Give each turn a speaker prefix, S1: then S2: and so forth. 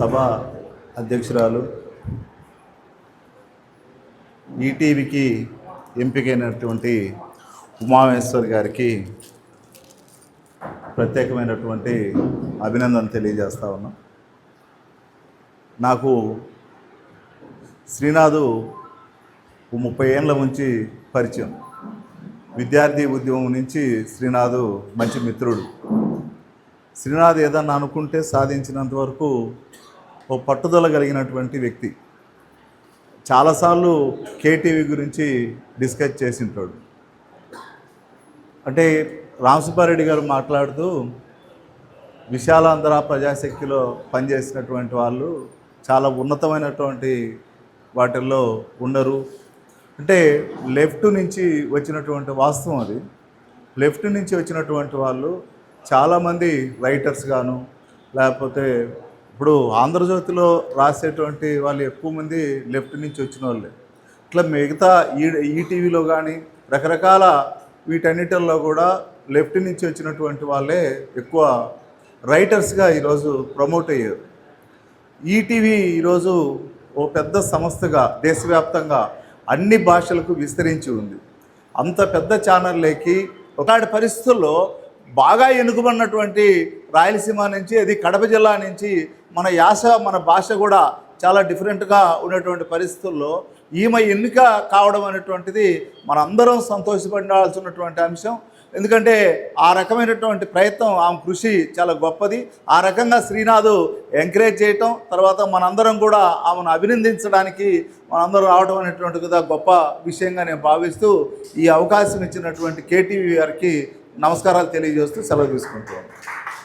S1: సభ అధ్యక్షురాలు ఈటీవీకి ఎంపికైనటువంటి ఉమామేశ్వర్ గారికి ప్రత్యేకమైనటువంటి అభినందన తెలియజేస్తా ఉన్నాం. నాకు శ్రీనాథు ముప్పై ఏళ్ళ నుంచి పరిచయం. విద్యార్థి ఉద్యమం నుంచి శ్రీనాథు మంచి మిత్రుడు. శ్రీనాథ్ ఏదన్నా అనుకుంటే సాధించినంత వరకు ఓ పట్టుదల కలిగినటువంటి వ్యక్తి. చాలాసార్లు కేటీవీ గురించి డిస్కస్ చేసింటాడు. అంటే రామసుబ్బారెడ్డి గారు మాట్లాడుతూ విశాలాంధ్ర ప్రజాశక్తిలో పనిచేసినటువంటి వాళ్ళు చాలా ఉన్నతమైనటువంటి వాటిల్లో ఉండరు. అంటే లెఫ్ట్ నుంచి వచ్చినటువంటి వాస్తవం అది. లెఫ్ట్ నుంచి వచ్చినటువంటి వాళ్ళు చాలామంది రైటర్స్ గాను లేకపోతే ఇప్పుడు ఆంధ్రజ్యోతిలో రాసేటువంటి వాళ్ళు ఎక్కువ మంది లెఫ్ట్ నుంచి వచ్చిన వాళ్ళే. ఇట్లా మిగతా ఈ ఈటీవీలో కానీ రకరకాల వీటన్నిటిల్లో కూడా లెఫ్ట్ నుంచి వచ్చినటువంటి వాళ్ళే ఎక్కువ రైటర్స్గా ఈరోజు ప్రమోట్ అయ్యారు. ఈటీవీ ఈరోజు ఓ పెద్ద సంస్థగా దేశవ్యాప్తంగా అన్ని భాషలకు విస్తరించి ఉంది. అంత పెద్ద ఛానల్లోకి ఒకటి పరిస్థితుల్లో బాగా ఎనుకబడినటువంటి రాయలసీమ నుంచి అది కడప జిల్లా నుంచి మన యాస మన భాష కూడా చాలా డిఫరెంట్గా ఉన్నటువంటి పరిస్థితుల్లో ఈమె ఎన్నిక కావడం అనేటువంటిది మనందరం సంతోషపడాల్సినటువంటి అంశం. ఎందుకంటే ఆ రకమైనటువంటి ప్రయత్నం ఆమె కృషి చాలా గొప్పది. ఆ రకంగా శ్రీనాథు ఎంకరేజ్ చేయటం తర్వాత మనందరం కూడా ఆమెను అభినందించడానికి మనందరం రావడం అనేటువంటి గొప్ప విషయంగా నేను భావిస్తూ ఈ అవకాశం ఇచ్చినటువంటి కేటీవీ గారికి నమస్కారాలు తెలియజేస్తూ సెలవు తీసుకుంటున్నాను